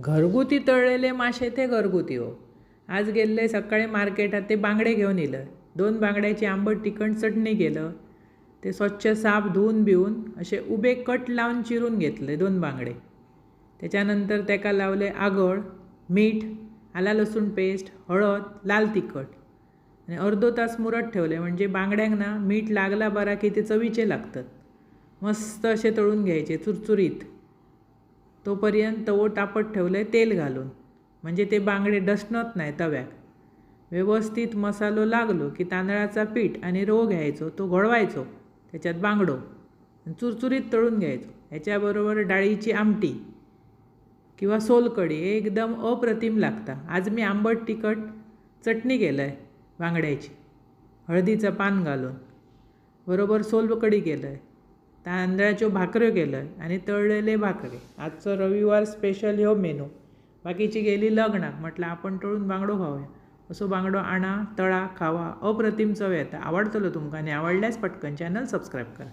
घरगुती तळलेले मासे ते घरगुती हो. आज गेल्ले सकाळी मार्केटात ते बांगडे घेऊन येलं. दोन बांगड्याची आंबट तिखट चटणी केलं. ते स्वच्छ साफ धुवून बिवून असे उभे कट लावून चिरून घेतले दोन बांगडे. त्याच्यानंतर त्याका लावले आगळ मीठ आला लसूण पेस्ट हळद लाल तिखट. आणि अर्धो तास मुरत ठेवले. म्हणजे बांगड्यांक ना मीठ लागला बरा की ते चवीचे लागतात. मस्त असे तळून घ्यायचे चुरचुरीत. तोपर्यंत तवो तापत आहे तेल घालून. म्हणजे ते बांगडे डसणत नाही तव्याक व्यवस्थित मसालो लागलो की तांदळाचा पीठ आणि रो घ्यायचो तो घोळवायचो त्याच्यात बांगडो चुरचुरीत तळून घ्यायचो. ह्याच्याबरोबर डाळीची आमटी किंवा सोलकढी एकदम अप्रतिम लागता. आज मी आंबट तिखट चटणी केलं आहे बांगड्याची. हळदीचं पान घालून. बरोबर सोलकढी केलं आहे तांदळाच्यो भाकऱ्यो केलं आनी आणि तळलेले भाकरे. आजचो रविवार स्पेशल ह्यो मेनू बाकीची गेली लग्नाक म्हटलं आपण तळून बांगडो खाऊया. असो बांगडो आणा तळा खावा अप्रतिम चव येता. आवडतलो तुमकां आणि आवडल्यास पटकन चॅनल सबस्क्राईब करा.